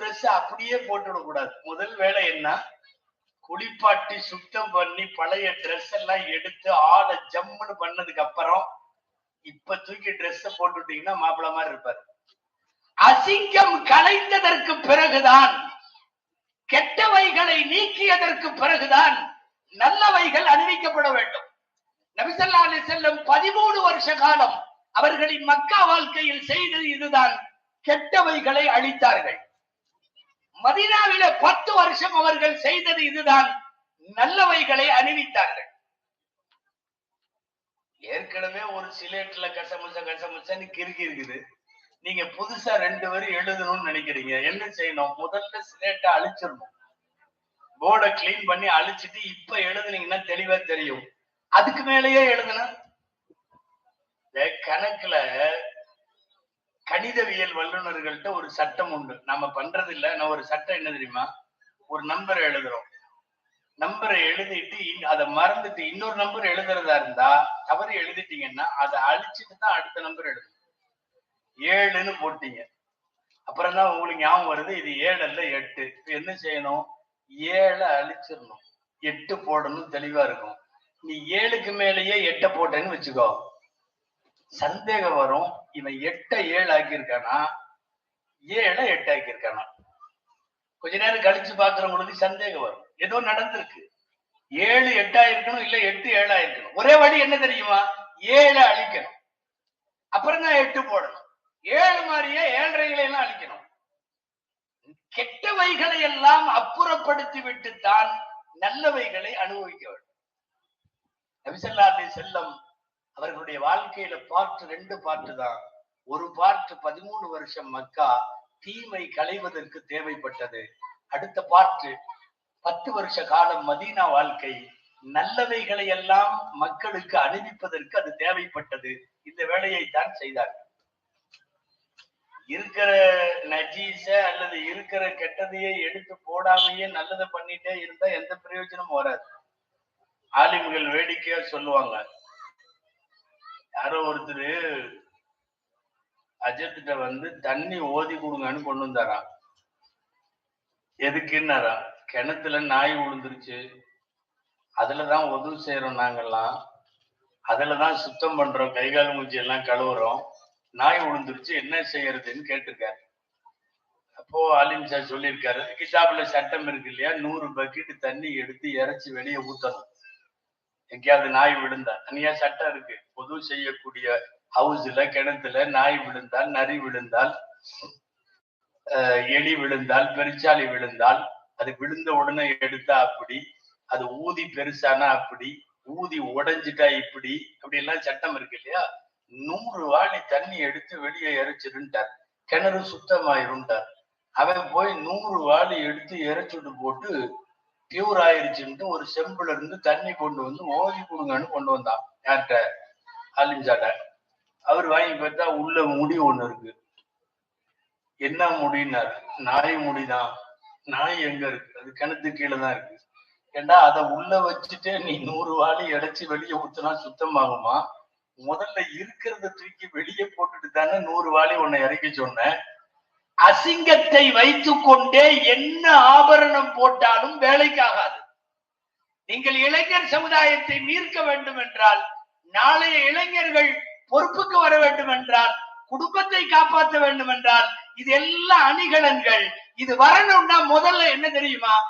Dress அப்படியே போட்டுவிட கூடாது. முதல் வேலை என்ன? குளிப்பாட்டி சுத்தம் பண்ணி பழைய ட்ரெஸ் எல்லாம் எடுத்து ஆளை ஜம்முன்னு பண்ணதுக்கு அப்புறம் இப்ப தூக்கி ட்ரெஸ் போட்டுட்டீங்கன்னா மாப்பிள்ள மாதிரி இருப்பாரு. அசிங்கம் கலைந்ததற்கு பிறகுதான் கெட்டவைகளை நீக்கியதற்கு பிறகுதான் நல்லவைகள் அணிவிக்கப்பட வேண்டும். நபிசல்லா அலி செல்லம் பதிமூணு வருஷ காலம் அவர்களின் மக்கா வாழ்க்கையில் செய்தது இதுதான். கெட்டவைகளை அழித்தார்கள். மதினாவில பத்து வருஷம் அவர்கள் செய்தது இதுதான். நல்லவைகளை அணிவித்தார்கள். ஏற்கனவே ஒரு சிலேட்ல கசமுச கசமுசன்னு கிறுக்கி இருக்குது. நீங்க புதுசா ரெண்டு வரி எழுதணும்னு நினைக்கிறீங்க. என்ன செய்யணும்? முதல்ல சிலேட்டை அழிச்சிடணும். போர்டை கிளீன் பண்ணி அழிச்சிட்டு இப்ப எழுதுனீங்கன்னா தெளிவா தெரியும். அதுக்கு மேலேயே எழுதுன கணக்குல கணிதவியல் வல்லுநர்கள்ட்ட ஒரு சட்டம் உண்டு. நம்ம பண்றது இல்ல நான் ஒரு சட்டம் என்ன தெரியுமா? ஒரு நம்பரை எழுதுறோம். நம்பரை எழுதிட்டு இன்- அதை மறந்துட்டு இன்னொரு நம்பர் எழுதுறதா இருந்தா தவறு எழுதிட்டீங்கன்னா அதை அழிச்சிட்டு தான் அடுத்த நம்பர் எழுதும் ஏழுன்னு போட்டீங்க. அப்புறம் தான் உங்களுக்கு ஞாபகம் வருது இது ஏழு அல்ல எட்டு. இப்போ என்ன செய்யணும்? ஏழை அழிச்சிடணும். எட்டு போடணும் தெளிவா இருக்கும் நீ ஏழுக்கு மேலேயே எட்டை போட்டேன்னு வச்சுக்கோ. சந்தேகம் வரும். இவன் எட்ட ஏழு ஆக்கியிருக்கானா? ஏழை எட்டு ஆக்கியிருக்கானா? கொஞ்ச நேரம் கழிச்சு பாக்குறவங்களுக்கு சந்தேகம் வரும். ஏதோ நடந்திருக்கு. ஏழு எட்டா இருக்கணும் இல்ல எட்டு ஏழா இருக்கணும் ஒரே வழி என்ன தெரியுமா? ஏழை அழிக்கணும். அப்புறம் தான் எட்டு போடணும். ஏழு மாதிரியே ஏழரைகளை எல்லாம் அழிக்கணும். கெட்டவைகளை எல்லாம் அப்புறப்படுத்தி விட்டு தான் நல்லவைகளை அனுபவிக்க வேண்டும். நபிசல்லா செல்லம் அவர்களுடைய வாழ்க்கையில பார்ட் ரெண்டு பார்ட் தான். ஒரு பார்ட் பதிமூணு வருஷம் மக்கா தீமை களைவதற்கு தேவைப்பட்டது. அடுத்த பார்ட் பத்து வருஷ காலம் மதீனா வாழ்க்கை. நல்லவைகளை எல்லாம் மக்களுக்கு அணிவிப்பதற்கு அது தேவைப்பட்டது. இந்த வேலையை தான் செய்தார்கள் இருக்கிற நஜீச அல்லது இருக்கிற கெட்டதையே எடுத்து போடாமையே நல்லதை பண்ணிட்டே இருந்தா எந்த பிரயோஜனமும் வராது. ஆலிம்கள் வேடிக்கையா சொல்லுவாங்க. யாரோ ஒருத்தர் அஜத்திட்ட வந்து தண்ணி ஓதி கொடுங்கன்னு கொண்டு வந்தாராம் எதுக்குன்னாரா? கிணத்துல நாய் விழுந்துருச்சு. அதுலதான் உதவி செய்யறோம் நாங்கெல்லாம். அதுலதான் சுத்தம் பண்றோம். கை கால் மூஞ்சி எல்லாம் கழுவுறோம். நாய் விழுந்துருச்சு. என்ன செய்யறதுன்னு கேட்டிருக்காரு. அப்போ அலிம் சார் சொல்லியிருக்காரு. கிதாபுல சட்டம் இருக்கு இல்லையா? நூறு பக்கெட் தண்ணி எடுத்து இறைச்சி வெளியே ஊத்தணும். எங்கேயாவது நாய் விழுந்தா தனியா சட்டம் இருக்கு. பொது செய்யக்கூடிய ஹவுஸ்ல கிணத்துல நாய் விழுந்தால் நரி விழுந்தால் எலி விழுந்தால் பெருச்சாலி விழுந்தால் அது விழுந்த உடனே எடுத்தா அப்படி அது ஊதி பெருசானா அப்படி ஊதி உடைஞ்சிட்டா இப்படி அப்படி எல்லாம் சட்டம் இருக்கு இல்லையா? நூறு வாளி தண்ணி எடுத்து வெளியே இறைச்சிருந்தார் கிணறு சுத்தமாயிருந்தார் அவன் போய் நூறு வாளி எடுத்து இறைச்சிட்டு போட்டு கியூர் ஆயிருச்சுன்ட்டு ஒரு செம்புல இருந்து தண்ணி கொண்டு வந்து ஓதி கொடுங்கன்னு கொண்டு வந்தான். யார்கிட்ட? அலிஞ்சாட்ட அவர் வாங்கி பார்த்தா உள்ள முடி ஒண்ணு இருக்கு. என்ன முடினாரு நாய் முடிதான். நாய் எங்க இருக்கு? அது கிணத்து கீழே தான் இருக்கு. ஏண்டா அதை உள்ள வச்சுட்டு நீ நூறு வாளி இடைச்சு வெளியே ஊத்துனா சுத்தமாகுமா முதல்ல இருக்கிறத தூக்கி வெளியே போட்டுட்டு தானே நூறு வாளி உன்னை இறக்கி சொன்னேன். அசிங்கத்தை வைத்துக் கொண்டே என்ன ஆபரணம் போட்டாலும் வேலைக்காகாது. நீங்கள் இளைஞர் சமுதாயத்தை மீட்க வேண்டும் என்றால் நாளைய இளைஞர்கள் பொறுப்புக்கு வர வேண்டும் என்றால் குடும்பத்தை காப்பாற்ற வேண்டும் என்றால் இது எல்லாம் அணிகலன்கள் இது வரணும்னா முதல்ல என்ன தெரியுமா?